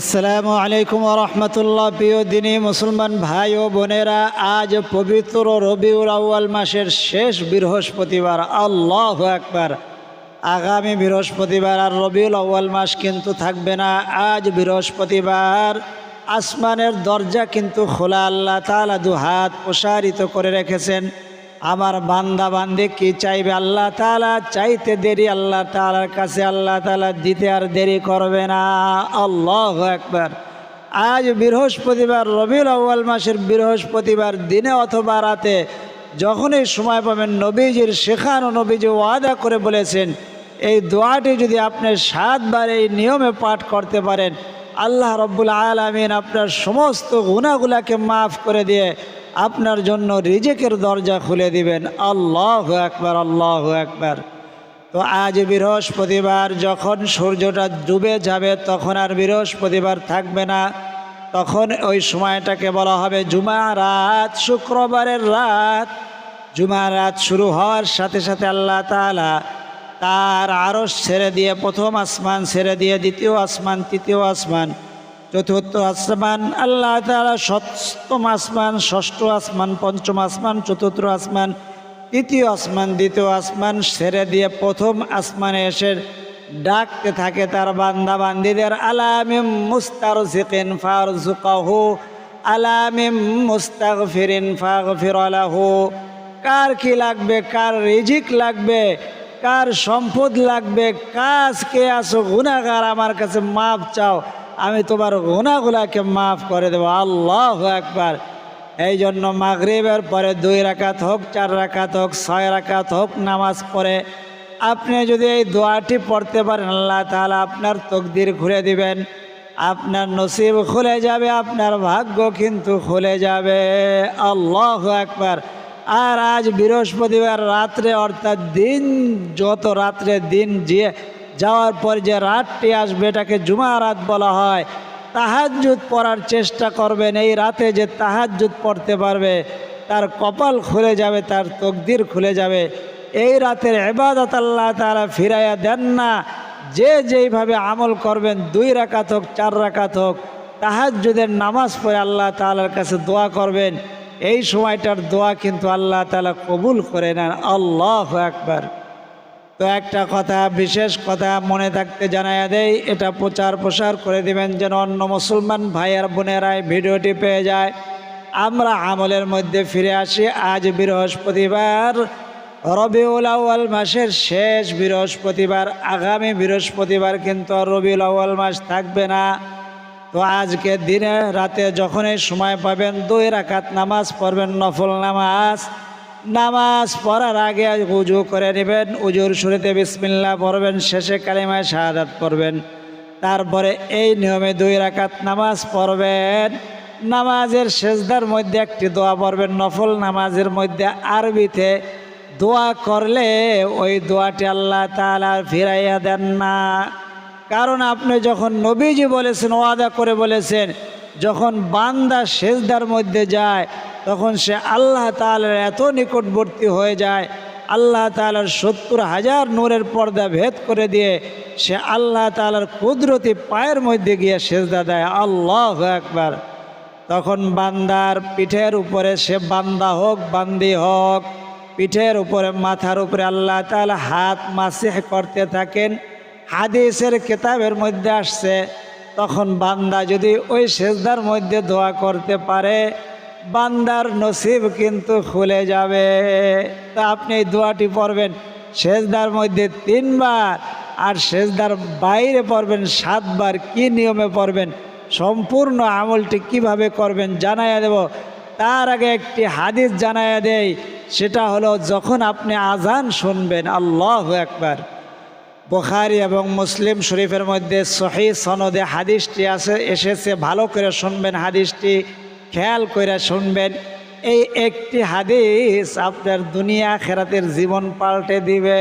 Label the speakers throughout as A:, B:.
A: আসসালামু আলাইকুম রহমতুল্লাহ প্রিয় দিনী মুসলমান ভাই ও বোনেরা, আজ পবিত্র রবিউল আউয়াল মাসের শেষ বৃহস্পতিবার, আল্লাহ একবার আগামী বৃহস্পতিবার আর রবিউল আউয়াল মাস কিন্তু থাকবে না। আজ বৃহস্পতিবার, আসমানের দরজা কিন্তু খোলা, আল্লাহ তালা দু হাত প্রসারিত করে রেখেছেন। আমার বান্দা বান্দি কি চাইবে? আল্লাহ তালা চাইতে দেরি, আল্লাহ তালার কাছে আল্লাহ তালা দিতে আর দেরি করবে না। আল্লাহ একবার আজ বৃহস্পতিবার, রবিউল আউ্য়াল মাসের বৃহস্পতিবার দিনে অথবা রাতে যখনই সময় পাবেন, নবীজির শেখানো নবীজি ওয়াদা করে বলেছেন, এই দোয়াটি যদি আপনি সাতবার এই নিয়মে পাঠ করতে পারেন, আল্লাহ রব্বুল আলমিন আপনার সমস্ত গুণাগুলাকে মাফ করে দিয়ে আপনার জন্য রিজেকের দরজা খুলে দিবেন। আল্লাহ একবার আল্লাহ একবার তো আজ বৃহস্পতিবার যখন সূর্যটা ডুবে যাবে, তখন আর বৃহস্পতিবার থাকবে না। তখন ওই সময়টাকে বলা হবে জুমা রাত, শুক্রবারের রাত। জুমা রাত শুরু হওয়ার সাথে সাথে আল্লাহ তালা তার আরস ছেড়ে দিয়ে প্রথম আসমান ছেড়ে দিয়ে দ্বিতীয় আসমান, তৃতীয় আসমান চতুর্থ আসমান, আল্লাহ তালা সপ্তম আসমান, ষষ্ঠ আসমান, পঞ্চম আসমান, চতুর্থ আসমান, তৃতীয় আসমান, দ্বিতীয় আসমান সেরে দিয়ে প্রথম আসমানে এসে ডাকতে থাকে তার বান্দা বান্দিদের আলামিম মুস্তার সিকিন ফার জুকাহু আলামিম মুস্তাক ফিরিন ফাগ ফিরালাহু কার কি লাগবে, কার রিজিক লাগবে, কার সম্পদ লাগবে, কাজ কে আসো গুণাগার আমার কাছে মাপ চাও। আমি তোমার গুণাগুলাকে মাফ করে দেবো। আল্লাহ একবার এই জন্য মাগরিবের পরে দুই রাকাত হোক, চার রাকাত হোক, ছয় রাকাত হোক নামাজ পড়ে। আপনি যদি এই দোয়াটি পড়তে পারেন, আল্লাহ তাহলে আপনার তকদির ঘুরে দিবেন। আপনার নসিব খুলে যাবে, আপনার ভাগ্য কিন্তু খুলে যাবে। আল্লাহ একবার আর আজ বৃহস্পতিবার রাত্রে, অর্থাৎ দিন, যত রাত্রে দিন যে যাওয়ার পর যে রাতটি আসবে, এটাকে জুমা রাত বলা হয়। তাহাজুদ পড়ার চেষ্টা করবেন, এই রাতে যে তাহাজুদ পড়তে পারবে, তার কপাল খুলে যাবে, তার তকদির খুলে যাবে। এই রাতের এবাদত আল্লাহ তারা ফিরাইয়া দেন না। যে যেইভাবে আমল করবেন, দুই রাকাত হোক, চার রাকাত হোক তাহাজুদের নামাজ পড়ে আল্লাহ তালার কাছে দোয়া করবেন। এই সময়টার দোয়া কিন্তু আল্লাহ তালা কবুল করে নেন। আল্লাহ একবার তো একটা কথা, বিশেষ কথা মনে থাকতে জানাইয়া দেয় এটা প্রচার প্রসার করে দিবেন যেন অন্য মুসলমান ভাই আর বোনেরাই ভিডিওটি পেয়ে যায়। আমরা আমলের মধ্যে ফিরে আসি, আজ বৃহস্পতিবার, রবিউল আউ্য়াল মাসের শেষ বৃহস্পতিবার, আগামী বৃহস্পতিবার কিন্তু রবিউল আউ্য়াল মাস থাকবে না। তো আজকে দিনে, রাতে যখনই সময় পাবেন, দুই রাকাত নামাজ পড়বেন, নফল নামাজ। নামাজ পড়ার আগে উজু করে নেবেন। উজুর শুরুতে বিসমিল্লা পড়বেন, শেষে কালিমায় শাহাদাত পড়বেন। তারপরে এই নিয়মে দুই রাকাত নামাজ পড়বেন। নামাজের শেষদার মধ্যে একটি দোয়া পড়বেন, নফল নামাজের মধ্যে আরবিতে দোয়া করলে ওই দোয়াটি আল্লাহ তালা ফিরাইয়া দেন না। কারণ আপনি যখন নবীজি বলেছেন, ওয়াদা করে বলেছেন, যখন বান্দা শেষদার মধ্যে যায় তখন সে আল্লাহ তালার এত নিকটবর্তী হয়ে যায়, আল্লাহ তালার সত্তর হাজার নূরের পর্দা ভেদ করে দিয়ে সে আল্লাহ তালার কুদরতি পায়ের মধ্যে গিয়ে সেজদা দেয়, আল্লাহ একবার তখন বান্দার পিঠের উপরে সে বান্দা হোক, বান্দি হোক, পিঠের উপরে, মাথার উপরে আল্লাহ তালা হাত মাসিহ করতে থাকেন। হাদিসের কেতাবের মধ্যে আসছে, তখন বান্দা যদি ওই সেজদার মধ্যে দোয়া করতে পারে বান্দার নসিব কিন্তু খুলে যাবে। তা আপনি এই দোয়াটি পড়বেন, সেজদার মধ্যে তিনবার আর সেজদার বাইরে পড়বেন, সাতবার কি নিয়মে পড়বেন, সম্পূর্ণ আমলটি কীভাবে করবেন জানাইয়া দেব। তার আগে একটি হাদিস জানাইয়া দেয় সেটা হলো যখন আপনি আজান শুনবেন, আল্লাহ একবার বুখারি এবং মুসলিম শরীফের মধ্যে সহি সনদে হাদিসটি আছে, এসেছে, ভালো করে শুনবেন হাদিসটি। খেয়াল করে শুনবেন, এই একটি হাদিস আপনার দুনিয়া খেরাতের জীবন পাল্টে দিবে।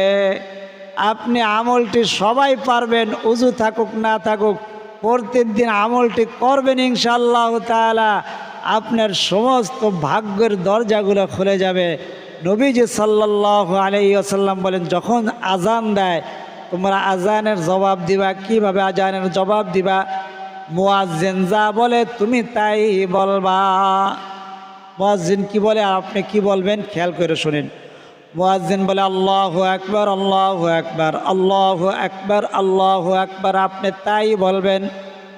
A: আপনি আমলটি সবাই পারবেন, উজু থাকুক, না থাকুক, প্রত্যেক দিন আমলটি করবেন ইনশাল্লাহ তালা আপনার সমস্ত ভাগ্যের দরজাগুলো খুলে যাবে। নবীজি সাল্লাহ আলাই আসাল্লাম বলেন, যখন আজান দেয়, তোমরা আজানের জবাব দিবা, কীভাবে আজানের জবাব দিবা? মুয়াজ্জিন যা বলে তুমি তাই বলবা। মুয়াজ্জিন কি বলে আর আপনি কি বলবেন খেয়াল করে শুনেন। মুয়াজ্জিন বলে, আল্লাহ আকবার, আল্লাহ একবার আল্লাহ একবার আল্লাহ একবার আপনি তাই বলবেন।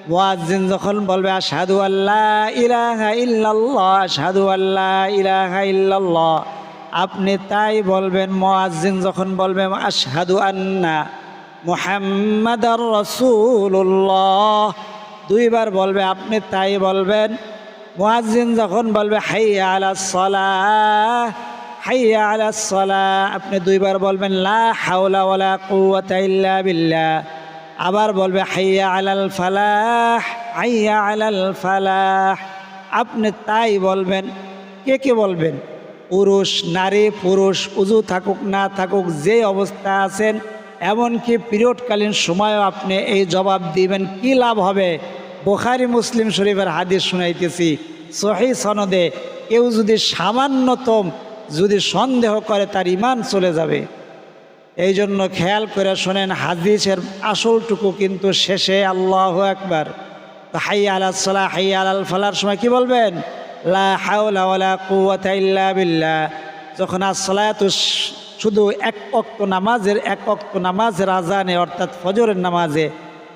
A: মুয়াজ্জিন যখন বলবে, আশহাদু আল্লাহ ইলাহা ইল্লাল্লাহ, আশহাদু আল্লাহ ইলাহা ইল্লাল্লাহ। আপনি তাই বলবেন। মুয়াজ্জিন যখন বলবে, আশহাদু আন্না মুহাম্মাদার রাসূলুল্লাহ। দুইবার বলবে, আপনি তাই বলবেন। মুয়াজ্জিন যখন বলবে, হাইয়া আলা সলাহ, হাইয়া আলা সলাহ, আপনি দুইবার বলবেন, লা হাওলা ওয়ালা কুওয়াতা বিল্লাহ। আবার বলবে, হাইয়া আলাল ফালাহ, হাইয়া আলাল ফালাহ। আপনি তাই বলবেন। কে কে বলবেন? পুরুষ, নারী, পুরুষ, উজু থাকুক, না থাকুক, যে অবস্থা আছেন, এমনকি পিরিয়ডকালীন সময়ও আপনি এই জবাব দিবেন, কি লাভ হবে? বোখারি মুসলিম শরীফের হাদিস শুনাইতেছি, সহি সনদে কেউ যদি সামান্যতম যদি সন্দেহ করে তার ইমান চলে যাবে। এই জন্য খেয়াল করে শোনেন, হাদিসের আসলটুকু কিন্তু শেষে আল্লাহ একবার হাই আলাহ হাই আলাল ফালার সময় কি বলবেন? লা বিল্লাহ। যখন আসসালাতু শুধু এক অক্ত নামাজের, এক অক্ত নামাজের আজানে অর্থাৎ ফজরের নামাজে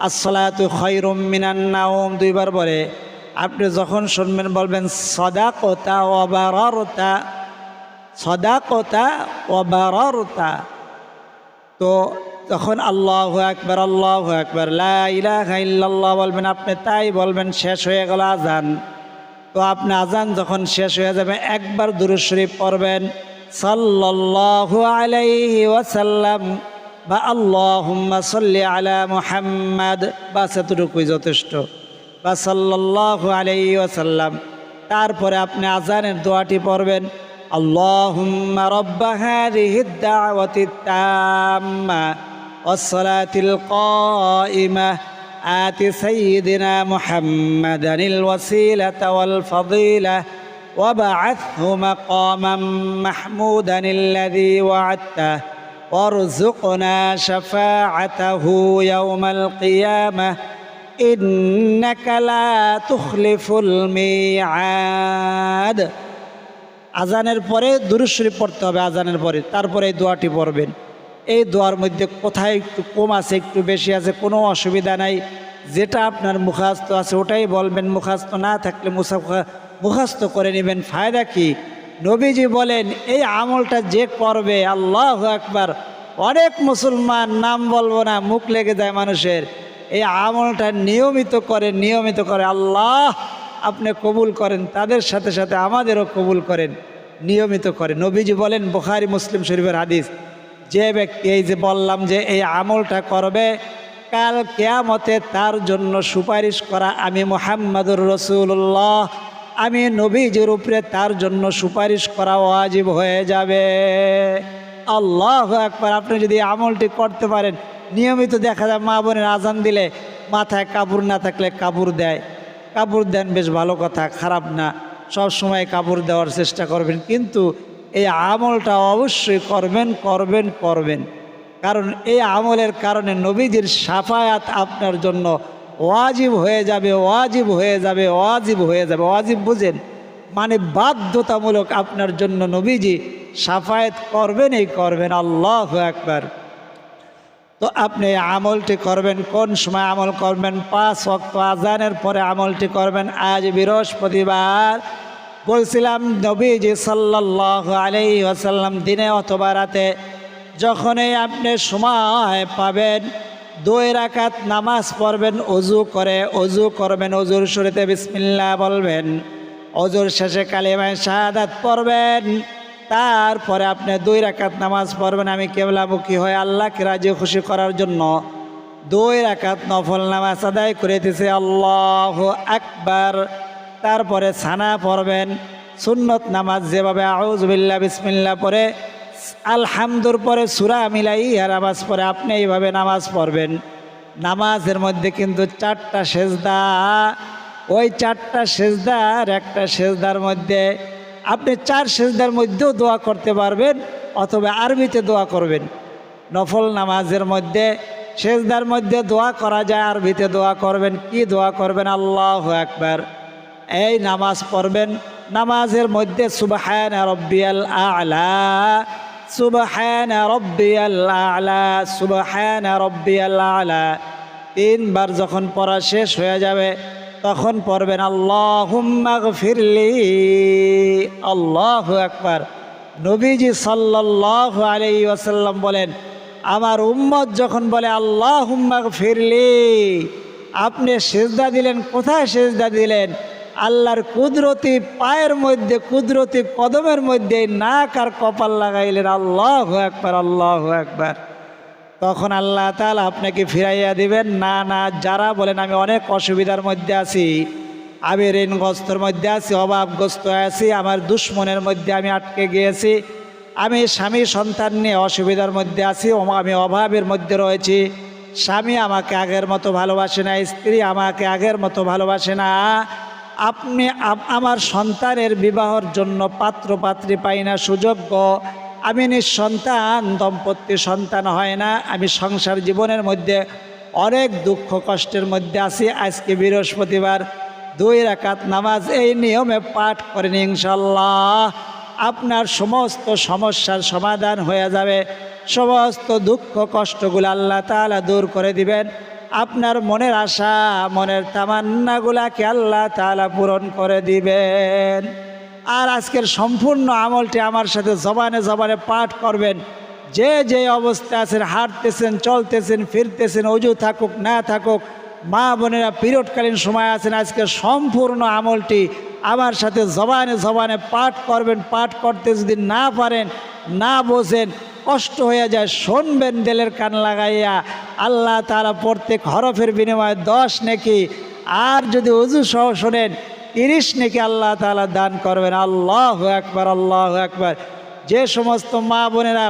A: আসসালাতু খৈরুম মিনান নাওম, দুইবার বলে, আপনি যখন শুনবেন বলবেন, সদাকতা অবারতা সদাকতা অবারতা তো তখন আল্লাহ একবার আল্লাহ একবার লাহ বলবেন, আপনি তাই বলবেন, শেষ হয়ে গেল আজান। তো আপনি আজান যখন শেষ হয়ে যাবে, একবার দুরুদ শরীফ পড়বেন, সাল্লাল্লাহু আলাইহি ওয়াসাল্লাম। বা আল্লাহুম্মা সাল্লি আলা মুহাম্মাদ বাস এতটুকুই যথেষ্ট বা সাল্লাল্লাহু আলাইহি ওয়াসাল্লাম তারপরে আপনি আজানের দোয়াটি পড়বেন اللهم رب هذه الدعوة التامة والصلاة القائمة آت سيدنا محمدا الوسيلة والفضيلة وبعثه مقاما محمودا الذي وعدته وارزقنا شفاعته يوم القيامة إنك لا تخلف الميعاد আজানের পরে দুরুশরীফ পড়তে হবে আজানের পরে তারপরে এই দোয়াটি পড়বেন এই দোয়ার মধ্যে কোথায় একটু কম আছে একটু বেশি আছে কোনো অসুবিধা নাই যেটা আপনার মুখাস্ত আছে ওটাই বলবেন মুখাস্ত না থাকলে মুসাফা মুখাস্ত করে নেবেন ফায়দা কি নবীজি বলেন, এই আমলটা যে করবে, আল্লাহ একবার অনেক মুসলমান নাম বলব না, মুখ লেগে যায় মানুষের। এই আমলটা নিয়মিত করে নিয়মিত করে। আল্লাহ আপনি কবুল করেন, তাদের সাথে সাথে আমাদেরও কবুল করেন, নিয়মিত করেন নবীজি বলেন, বুখারি, মুসলিম শরীফের হাদিস, যে ব্যক্তি, এই যে বললাম যে এই আমলটা করবে, কাল কেয়ামতে তার জন্য সুপারিশ করা আমি মোহাম্মদুর রসুল্লাহ আমি নবীজির উপরে তার জন্য সুপারিশ করা ওয়াজিব হয়ে যাবে। আল্লাহ একবার আপনি যদি আমলটি করতে পারেন, নিয়মিত দেখা যায় মা বোনের আজান দিলে মাথায় কাপড় না থাকলে কাপড় দেয়। কাপড় দেন বেশ ভালো কথা, খারাপ না। সব সময় কাপড় দেওয়ার চেষ্টা করবেন, কিন্তু এই আমলটা অবশ্যই করবেন করবেন করবেন। কারণ এই আমলের কারণে নবীজির সাফায়াত আপনার জন্য ওয়াজিব হয়ে যাবে, ওয়াজিব হয়ে যাবে, ওয়াজিব হয়ে যাবে। ওয়াজিব বুঝেন? মানে বাধ্যতামূলক আপনার জন্য নবীজি সাফায়াত করবেনই করবেন। আল্লাহ একবার তো আপনি আমলটি করবেন, কোন সময় আমল করবেন? পাঁচ অক্ত আজানের পরে আমলটি করবেন। আজ বৃহস্পতিবার। বলছিলাম নবীজি সাল্লাহ আলাই আসাল্লাম দিনে অথবা রাতে, যখনই আপনি সময় পাবেন দুই রাকাত নামাজ পড়বেন, অজু করে, অজু করবেন, অজুর শুরুতে বিসমিল্লা বলবেন। অজুর শেষে কালিমায় শাহাদাত পড়বেন। তারপরে আপনি দুই রাকাত নামাজ পড়বেন, আমি কেবলামুখী হয়ে আল্লাহকে রাজি খুশি করার জন্য। দুই রাকাত নফল নামাজ আদায় করে দিছে, আল্লাহ আকবার। তারপরে ছানা পড়বেন, সুন্নত নামাজ যেভাবে আউজবিল্লা বিসমিল্লা পরে আলহামদুর পরে সুরা মিলাই আর নামাজ পরে আপনি এইভাবে নামাজ পড়বেন। নামাজের মধ্যে কিন্তু চারটা সেজদা। ওই চারটা সেজদার একটা সেজদার মধ্যে আপনি চার সেজদার মধ্যেও দোয়া করতে পারবেন, অথবা আরবিতে দোয়া করবেন। নফল নামাজের মধ্যে, সেজদার মধ্যে দোয়া করা যায়, আরবিতে দোয়া করবেন। কি দোয়া করবেন? আল্লাহ একবার এই নামাজ পড়বেন। নামাজের মধ্যে রব্বিয়াল আলা। সুবাহান আলা সুবাহান আলা। তিনবার যখন পড়া শেষ হয়ে যাবে, তখন পড়বেন আল্লাহ ফিরলি আল্লাহ একবার নবীজি সাল্লাহ আলাই ওয়াসাল্লাম বলেন, আমার উম্মত যখন বলে আল্লাহ ফিরলি আপনি সেজদা দিলেন, কোথায় সেজদা দিলেন? আল্লাহর কুদরতি পায়ের মধ্যে, কুদরতি কদমের মধ্যে নাক আর কপাল লাগাইলেন, আল্লাহ একবার আল্লাহ একবার তখন আল্লাহ তালা আপনাকে ফিরাইয়া দিবেন, না না, যারা বলেন আমি অনেক অসুবিধার মধ্যে আছি, আমি ঋণগ্রস্তর মধ্যে আছি, অভাবগ্রস্ত আছি, আমার দুশ্মনের মধ্যে আমি আটকে গিয়েছি, আমি স্বামী সন্তান নিয়ে অসুবিধার মধ্যে আছি আমি অভাবের মধ্যে রয়েছি, স্বামী আমাকে আগের মতো ভালোবাসে না, স্ত্রী আমাকে আগের মতো ভালোবাসে না আপনি আমার সন্তানের বিবাহর জন্য পাত্র পাত্রী পাই না, সুযোগ্য। আমি নিঃসন্তান দম্পতি সন্তান হয় না। আমি সংসার জীবনের মধ্যে অনেক দুঃখ কষ্টের মধ্যে আছি। আজকে বৃহস্পতিবার, দুই রাকাত নামাজ এই নিয়মে পাঠ করেন ইনশাল্লাহ আপনার সমস্ত সমস্যার সমাধান হয়ে যাবে। সমস্ত দুঃখ কষ্টগুলো আল্লাহ তাআলা দূর করে দিবেন। আপনার মনের আশা, মনের তামান্নাগুলাকে আল্লাহ তাআলা পূরণ করে দিবেন। আর আজকের সম্পূর্ণ আমলটি আমার সাথে জবানে জবানে পাঠ করবেন। যে যে অবস্থা আছেন, হাঁটতেছেন, চলতেছেন, ফিরতেছেন, অজু থাকুক, না থাকুক, মা বোনেরা পিরিয়ডকালীন সময় আছেন আজকে সম্পূর্ণ আমলটি আমার সাথে জবানে জবানে পাঠ করবেন। পাঠ করতে যদি না পারেন, না বোঝেন কষ্ট হয়ে যায়, শুনবেন দেলের কান লাগাইয়া। আল্লাহ তারা প্রত্যেক হরফের বিনিময়ে দশ নাকি, আর যদি অজু সহ শোনেন, তিরিশ নাকি আল্লাহ তালা দান করবেন। আল্লাহ একবার আল্লাহ একবার যে সমস্ত মা বোনেরা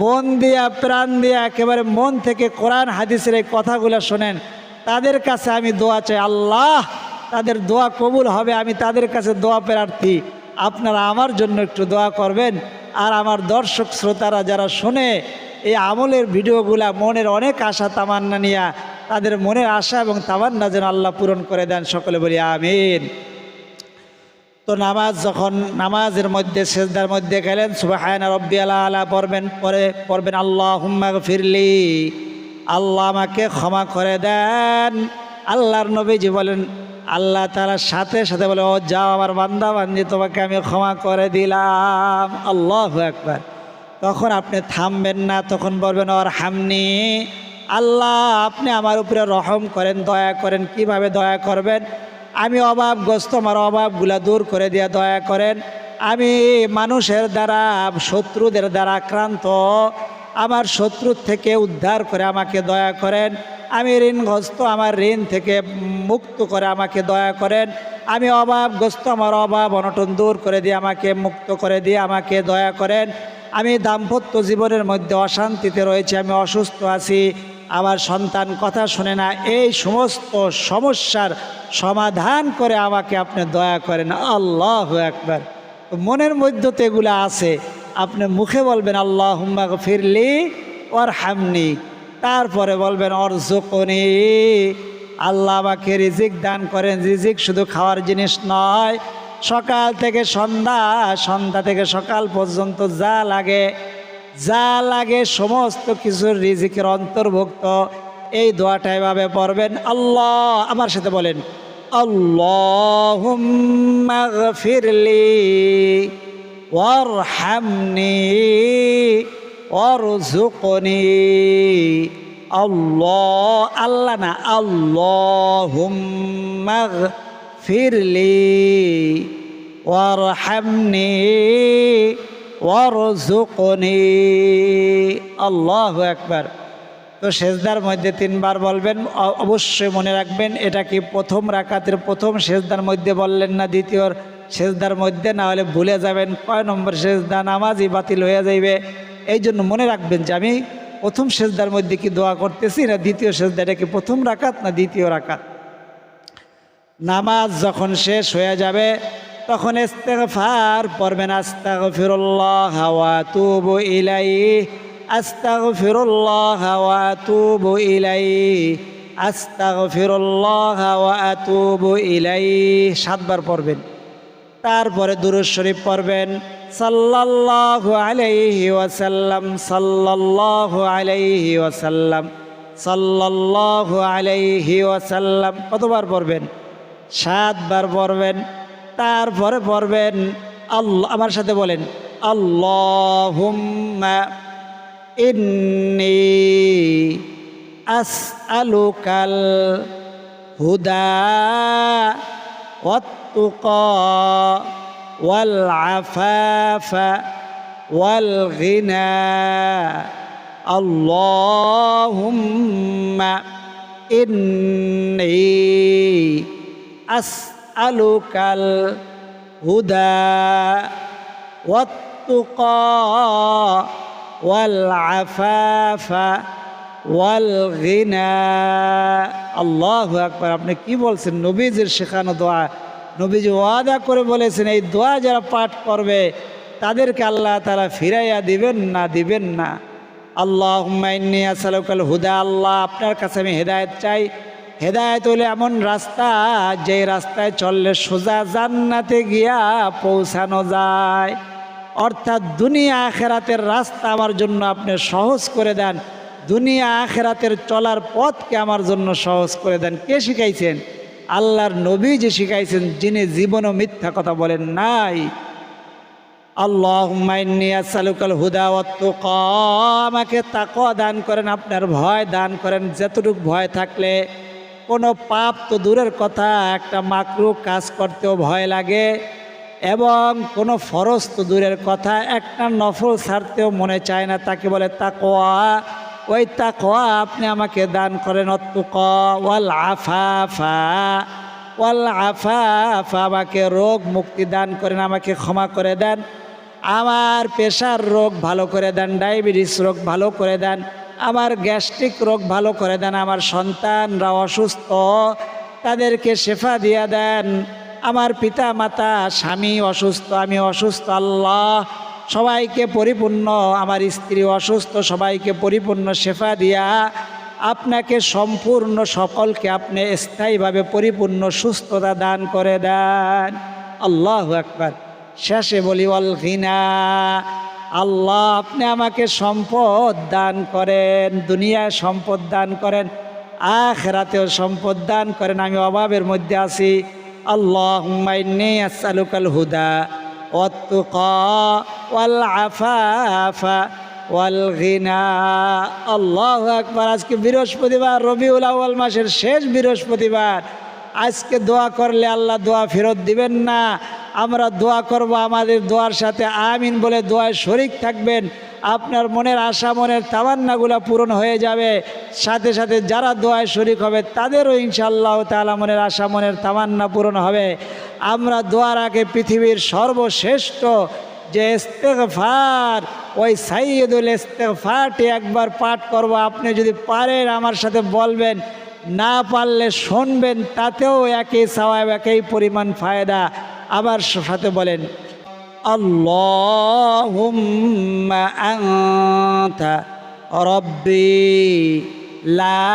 A: মন দিয়া, প্রাণ দিয়া একেবারে মন থেকে কোরআন হাদিসের এই কথাগুলো শোনেন, তাদের কাছে আমি দোয়া চাই, আল্লাহ তাদের দোয়া কবুল হবে, আমি তাদের কাছে দোয়া প্রার্থী। আপনারা আমার জন্য একটু দোয়া করবেন। আর আমার দর্শক শ্রোতারা যারা শোনে, এই আমলের ভিডিওগুলা মনের অনেক আশা তামান্না নিয়া তাদের মনের আশা এবং তামান্না যেন আল্লাহ পূরণ করে দেন, সকলে বলি আমিন। তো নামাজ যখন নামাজের মধ্যে, সেজদার মধ্যে গেলেন সুবাহায়ন রব্বি আলা আলা পড়বেন, পরে পড়বেন আল্লাহ হুম্মা ফিরলি আল্লাহ আমাকে ক্ষমা করে দেন। আল্লাহর নবীজি বলেন আল্লাহ তালার সাথে সাথে বলে, ও যাও আমার বান্দা বান্দি, তোমাকে আমি ক্ষমা করে দিলাম। আল্লাহ একবার তখন আপনি থামবেন না, তখন বলবেন ওর হামনি আল্লাহ, আপনি আমার উপরে রহম করেন, দয়া করেন। কীভাবে দয়া করবেন? আমি অভাবগ্রস্ত, আমার অভাবগুলা দূর করে দিয়ে দয়া করেন। আমি মানুষের দ্বারা, শত্রুদের দ্বারা আক্রান্ত। আমার শত্রুর থেকে উদ্ধার করে আমাকে দয়া করেন। আমি ঋণগ্রস্ত, আমার ঋণ থেকে মুক্ত করে আমাকে দয়া করেন। আমি অভাবগ্রস্ত, আমার অভাব অনটন দূর করে দিয়ে আমাকে মুক্ত করে দিয়ে আমাকে দয়া করেন। আমি দাম্পত্য জীবনের মধ্যে অশান্তিতে রয়েছে, আমি অসুস্থ আছি। আমার সন্তান কথা শোনে না, এই সমস্ত সমস্যার সমাধান করে আমাকে আপনি দয়া করেন। আল্লাহ একবার মনের মধ্যে তো এগুলো আছে। আপনি মুখে বলবেন আল্লাহ হুম্মা ফিরলি ওর হামনি তারপরে বলবেন অর্জকনি আল্লাহ আমাকে রিজিক দান করেন। রিজিক শুধু খাওয়ার জিনিস নয়, সকাল থেকে সন্ধ্যা সন্ধ্যা থেকে সকাল পর্যন্ত যা লাগে যা লাগে সমস্ত কিছুর রিজিকের অন্তর্ভুক্ত। এই দোয়াটা এভাবে পড়বেন, আল্লাহ আমার সাথে বলেন আল্লাহ ফিরলি ওয়ারহামনি ওয়ারজুকনি আল্লাহ আল্লাহ না আল্লাহ ফিরলি ওয়ারহামনি ওয়ারজুকনি আল্লাহ একবার তো সেজদার মধ্যে তিনবার বলবেন অবশ্যই মনে রাখবেন, এটা কি প্রথম রাকাতের প্রথম সেজদার মধ্যে বললেন না দ্বিতীয় সেজদার মধ্যে না হলে ভুলে যাবেন, কয় নম্বর সেজদা, নামাজই বাতিল হয়ে যাইবে। এই জন্য মনে রাখবেন যে আমি প্রথম সেজদার মধ্যে কি দোয়া করতেছি না দ্বিতীয় সেজদা, এটা কি প্রথম রাকাত না দ্বিতীয় রাকাত? নামাজ যখন শেষ হয়ে যাবে, তখন ইস্তেগফার পড়বেন, আস্তাগফিরুল্লাহ ওয়া তুবু ইলাইহি, আস্তাগফিরুল্লাহ ওয়া আতুবু ইলাইহি, আস্তাগফিরুল্লাহ ওয়া আতুবু ইলাইহি, সাতবার পড়বেন। তারপরে দুরুদ শরীফ পড়বেন। সাল্লাল্লাহু আলাইহি ওয়াসাল্লাম, সাল্লাল্লাহু আলাইহি ওয়াসাল্লাম, সাল্লাল্লাহু আলাইহি ওয়াসাল্লাম কতবার পড়বেন? সাতবার পড়বেন, তারপরে পড়বেন, আল্লাহ, আমার সাথে বলেন, আল্লাহুম্মা ইন্নী আসআলুকাল হুদা والتقى والعفاف والغنى اللهم إني أسألك الهدى والتقى والعفاف والغنى আল্লাহ আকবার আপনি কি বলছেন নবীজির শেখানো দোয়া নবীজি ওয়াদা করে বলেছেন, এই দোয়া যারা পাঠ করবে, তাদেরকে আল্লাহ তারা ফিরাইয়া দিবেন না দিবেন না। আল্লাহ আসালুকাল হুদা, আল্লাহ আপনার কাছে আমি হেদায়ত চাই। হেদায়ত হলে এমন রাস্তা যে রাস্তায় চললে সোজা জান্নাতে গিয়া পৌঁছানো যায়। অর্থাৎ দুনিয়া আখেরাতের রাস্তা আমার জন্য আপনি সহজ করে দেন। দুনিয়া আখেরাতের চলার পথকে আমার জন্য সহজ করে দেন। কে শিখাইছেন? আল্লাহর নবী যে শিখাইছেন, যিনি জীবনও মিথ্যা কথা বলেন নাই। আল্লাহ সালুকাল হুদা অত্তুক আমাকে তাকওয়া দান করেন, আপনার ভয় দান করেন, যতটুকু ভয় থাকলে। কোনো পাপ তো দূরের কথা, একটা মাকরু কাজ করতেও ভয় লাগে। এবং কোনো ফরজ তো দূরের কথা, একটা নফল ছাড়তেও মনে চায় না, তাকে বলে তাকোয়া ওই তাকোয়া আপনি আমাকে দান করেন, অত্তুক, ওয়াল আফাফা ওয়াল আফাফা, আমাকে রোগ মুক্তি দান করেন, আমাকে ক্ষমা করে দেন। আমার প্রেশার রোগ ভালো করে দেন, ডায়াবেটিস রোগ ভালো করে দেন, আমার গ্যাস্ট্রিক রোগ ভালো করে দেন, আমার সন্তানরা অসুস্থ, তাদেরকে শেফা দিয়া দেন। আমার পিতা মাতা স্বামী অসুস্থ, আমি অসুস্থ, আল্লাহ সবাইকে পরিপূর্ণ, আমার স্ত্রী অসুস্থ, সবাইকে পরিপূর্ণ শেফা দিয়া, আপনাকে সম্পূর্ণ সকলকে আপনি স্থায়ীভাবে পরিপূর্ণ সুস্থতা দান করে দেন। আল্লাহ একবার শেষে বলি অল ঘিনা আল্লাহ, আপনি আমাকে সম্পদ দান করেন, দুনিয়ায় সম্পদ দান করেন, আখরাতেও সম্পদ দান করেন, আমি অভাবের মধ্যে আছি। আল্লাহ আসালুকাল হুদা। অত্তুকা ওয়াল আফাফা ওয়াল ঘিনা আল্লাহ একবার আজকে বৃহস্পতিবার, রবিউল আউ্য়াল মাসের শেষ বৃহস্পতিবার। আজকে দোয়া করলে আল্লাহ দোয়া ফেরত দিবেন না। আমরা দোয়া করব আমাদের দোয়ার সাথে আমিন বলে দোয়ায় শরিক থাকবেন। আপনার মনের আশা, মনের তামান্নাগুলো পূরণ হয়ে যাবে। সাথে সাথে যারা দোয়ায় শরিক হবে, তাদেরও ইনশাআল্লাহ তালা মনের আশা, মনের তামান্না পূরণ হবে। আমরা দোয়ার আগে পৃথিবীর সর্বশ্রেষ্ঠ যে ইস্তেকফার ওই সাইয়দুল ইস্তেকফারটি একবার পাঠ করব। আপনি যদি পারেন আমার সাথে বলবেন, না পারলে শুনবেন, তাতেও একই সওয়াব, একই পরিমাণ ফায়দা। আবার সাথে বলেন, আল্লাহুম্মা রব্বি লা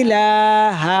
A: ইলাহা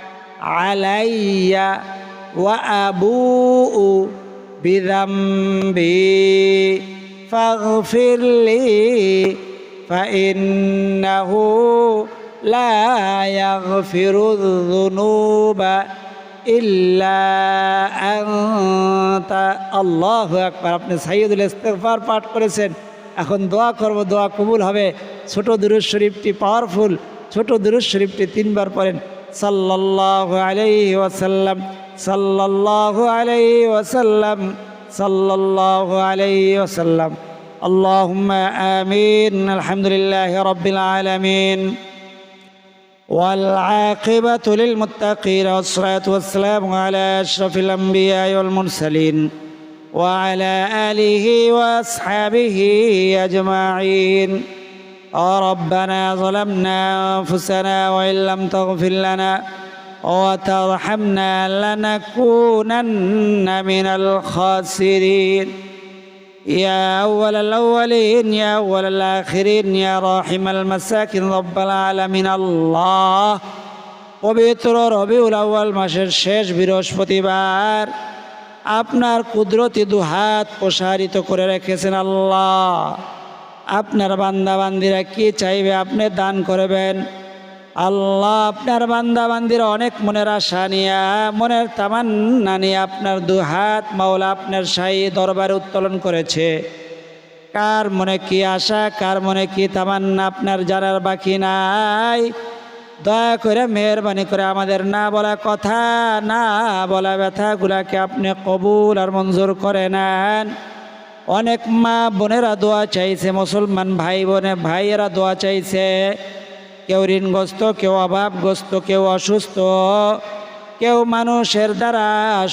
A: আলাইয়া ওয়া আবু বিদম্বি ফাগফিরলি ফাইন্নাহু লা ইয়াগফিরু যুনুবা ইল্লা আনতা। আল্লাহু আকবার, আপনি সাইয়দুল ইস্তেগফার পাঠ করেছেন। এখন দোয়া করব, দোয়া কবুল হবে। ছোট দুরুদ শরীফটি পাওয়ারফুল ছোট দুরুদ শরীফটি তিনবার পড়েন। صلى الله عليه وسلم. صلى الله عليه وسلم. صلى الله عليه وسلم. اللهم آمين. الحمد لله رب العالمين. والعاقبة للمتقين والصلاة والسلام على أشرف الأنبياء والمرسلين وعلى آله وأصحابه أجمعين. ربنا ظلمنا أنفسنا وإن لم تغفر لنا وترحمنا لنكونن من الخاسرين يا أول الأولين يا أول الآخرين يا راحم المساكن رب العالمين الله পবিত্র রবিউল আউ্য়াল মাসের শেষ বৃহস্পতিবার আপনার কুদরতি দুহাত প্রসারিত করে রেখেছেন আল্লাহ আপনার বান্দাবান্দিরা কি চাইবে? আপনি দান করবেন। আল্লাহ আপনার বান্দাবান্দির অনেক মনের আশা নিয়া, মনের তামান্না নিয়ে আপনার দুহাত মাওলা আপনার শাহী দরবারে উত্তোলন করেছে। কার মনে কি আশা, কার মনে কি তামান্না আপনার জানার বাকি নাই? দয়া করে মেহরবানি করে আমাদের না বলা কথা, না বলা ব্যথাগুলাকে আপনি কবুল আর মঞ্জুর করে নেন। অনেক মা বোনেরা দোয়া চাইছে, মুসলমান ভাই বোনে ভাইয়েরা দোয়া চাইছে। কেউ ঋণগ্রস্ত, কেউ অভাবগ্রস্ত, কেউ অসুস্থ, কেউ মানুষের দ্বারা,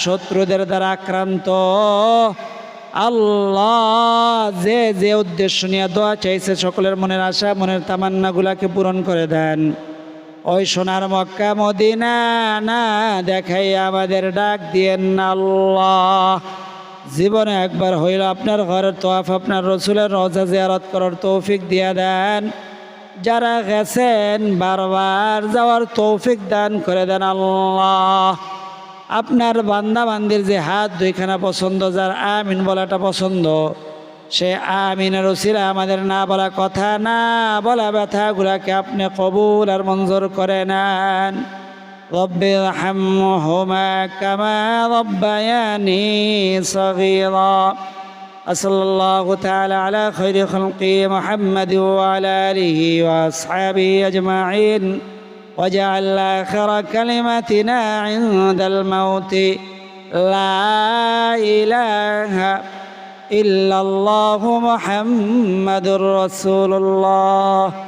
A: শত্রুদের দ্বারা আক্রান্ত। আল্লাহ যে যে উদ্দেশ্য নিয়ে দোয়া চাইছে, সকলের মনের আশা, মনের তামান্নাগুলাকে পূরণ করে দেন। ওই সোনার মক্কা মদিনা না দেখাই আমাদের ডাক দিয়েন আল্লাহ। জীবনে একবার হইল আপনার ঘরের তোয়াফ আপনার রসুলের রজা জিয়ারত করার তৌফিক দিয়ে দেন। যারা গেছেন বারবার যাওয়ার তৌফিক দান করে দেন আল্লাহ। আপনার বান্দা বান্দির যে হাত দুইখানা পছন্দ, যার আমিন বলাটা পছন্দ, সে আমিনের ওসিলা আমাদের না বলা কথা, না বলা ব্যথাগুলাকে আপনি কবুল আর মঞ্জুর করে নেন। رب ارحمهما كما ربياني صغيرا. أصلى الله تعالى على خير خلقه محمد وعلى آله وأصحابه أجمعين وجعل آخر كلمتنا عند الموت. لا إله إلا الله محمد رسول الله.